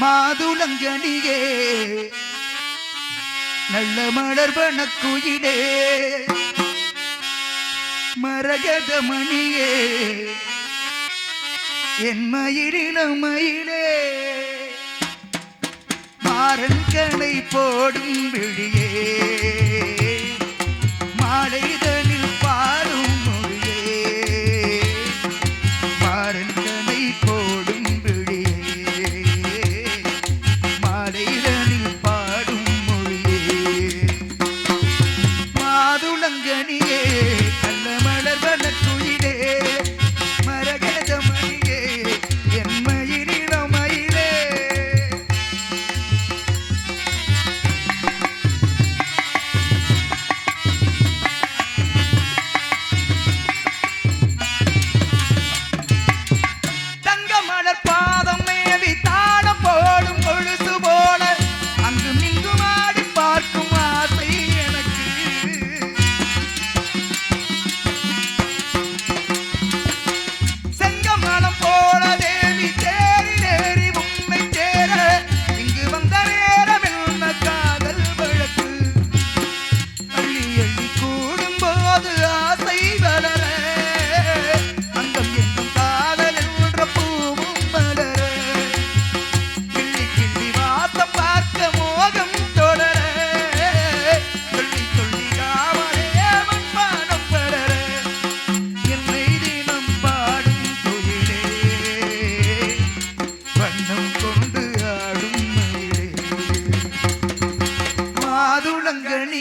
மாதுளங்கனியே நல்ல மலர் வனக்குயிலே மரகத மணியே என் மயிலிலும் மயிலே மாறன் கணை போடும் விழியே மாலைதனில் பாடும் மொழியே. மாறன் போடும்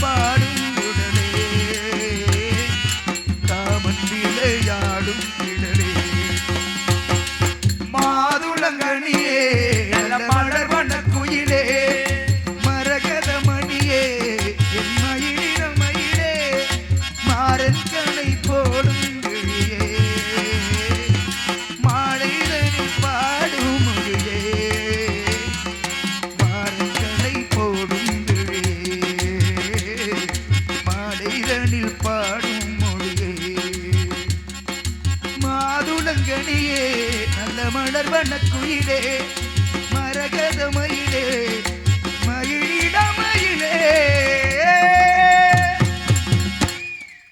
பாடும் உடலே. காமன் விளையாடும் கிழலே மாதுளங்கனி மலர் வனக்குயிலே மரகதமை